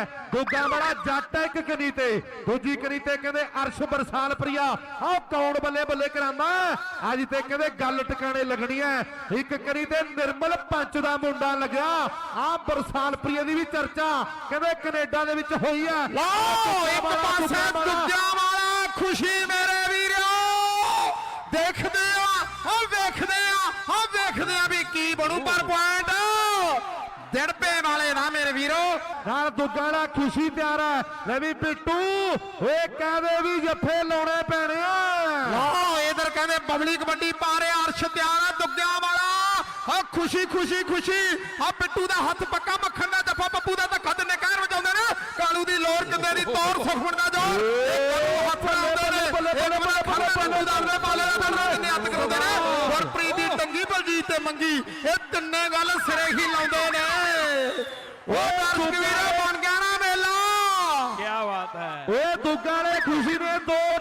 ਦੁੱਗਾ ਬੜਾ ਜੱਟ ਇੱਕ ਕਨੀ ਤੇ ਦੂਜੀ ਕਨੀ ਤੇ ਕਹਿੰਦੇ ਅਰਸ਼ ਬਰਸਾਲ ਪ੍ਰਿਆ। ਆਹ ਕੌਣ ਬੱਲੇ ਬੱਲੇ ਕਰਾਂਦਾ ਅੱਜ ਤੇ ਕਹਿੰਦੇ ਗੱਲ ਟਿਕਾਣੇ ਲੱਗਣੀ ਹੈ। ਇੱਕ ਕਨੀ ਤੇ ਨਿਰਮਲ ਪੰਚ ਦਾ ਮੁੰਡਾ ਲੱਗਿਆ। ਆਹ ਬਰਸਾਲ ਪ੍ਰਿਆ ਦੀ ਵੀ ਚਰਚਾ ਕਹਿੰਦੇ ਕੈਨੇਡਾ ਦੇ ਵਿੱਚ ਹੋਈ ਹੈ। ਲਓ ਇੱਕ ਵਾਲਾ, ਪਾਸੇ ਵਾਲਾ। ਵਾਲਾ ਖੁਸ਼ੀ ਮੇਰੇ ਵੀਰੋ। ਦੇਖਦੇ ਆ ਹਾਂ ਵੇਖਦੇ ਆ ਹਾਂ ਵੇਖਦੇ ਆ ਵੀ ਕੀ ਬਣੂ। ਪਰ ਪੁਆਇੰਟ ਦਿੜਪੇ ਵਾਲੇ ਦਾ ਮੇਰੇ ਵੀਰੋ। ਨਾਲ ਦੁੱਗਾੜਾ ਖੁਸ਼ੀ ਤਿਆਰ ਹੈ ਲੈ ਵੀ ਪਿੱਟੂ ਏ ਕਹਦੇ ਵੀ ਜੱਫੇ ਲਾਉਣੇ ਪੈਣੇ ਆ। ਲਓ ਇਧਰ ਕਹਿੰਦੇ ਬਬਲੀ ਕਬੱਡੀ ਪਾ ਰਿਹਾ ਅਰਸ਼ ਤਿਆਰ ਆ ਦੁੱਗਿਆਂ ਵਾਲਾ। ਹਾਂ ਖੁਸ਼ੀ ਖੁਸ਼ੀ ਖੁਸ਼ੀ। ਆ ਪਿੱਟੂ ਦਾ ਹੱਥ ਪੱਕਾ ਮੱਖਣ ਦਾ ਜੱਫਾ ਪੱਪੂ ਦਾ ਧੱਕਾ ਦਿੰਨੇ ਕਹਿਰ ਵਜਾਉਂਦੇ ਨੇ। ਕਾਲੂ ਦੀ ਲੋਰ ਕਿੰਨੇ ਦੀ ਤੌਰ ਸੁਖਮਣ ਦਾ ਜੋਰ ਇਹ ਕਾਲੂ ਹੱਥ ਲਾਉਂਦੇ ਨੇ ਬੱਲੇ, ਬੱਲੇ, ਇੱਕ ਮਿੰਟ ਬੱਲੇ, ਬੱਲੇ, ਖੜ੍ਹੇ ਪਿੰਡੂ ਦਾ ਆਪਣੇ ਪਾਲੇ ਦਾ ਦਰਦ ਕਿੰਨੇ ਹੱਥ ਕਰਾਉਂਦੇ ਨੇ। ਗੁਰਪ੍ਰੀਤ ਦੀ ਟੰਗੀ ਬਲਜੀਤ ਤੇ ਮੰਗੀ। ਇਹ ਤਿੰਨੇ ਗੱਲ ਸਿਰੇ ਹੀ ਲਾਉਂਦੇ ਨੇ। ਉਹ ਦਰਸ਼ਕ ਵੀਰੋ ਬਣ ਗਿਆ ਨਾ ਮੇਲਾ। ਕੀ ਬਾਤ ਹੈ। ਓਏ ਦੁੱਗਾੜੇ ਖੁਸ਼ੀ ਨੇ ਦੋ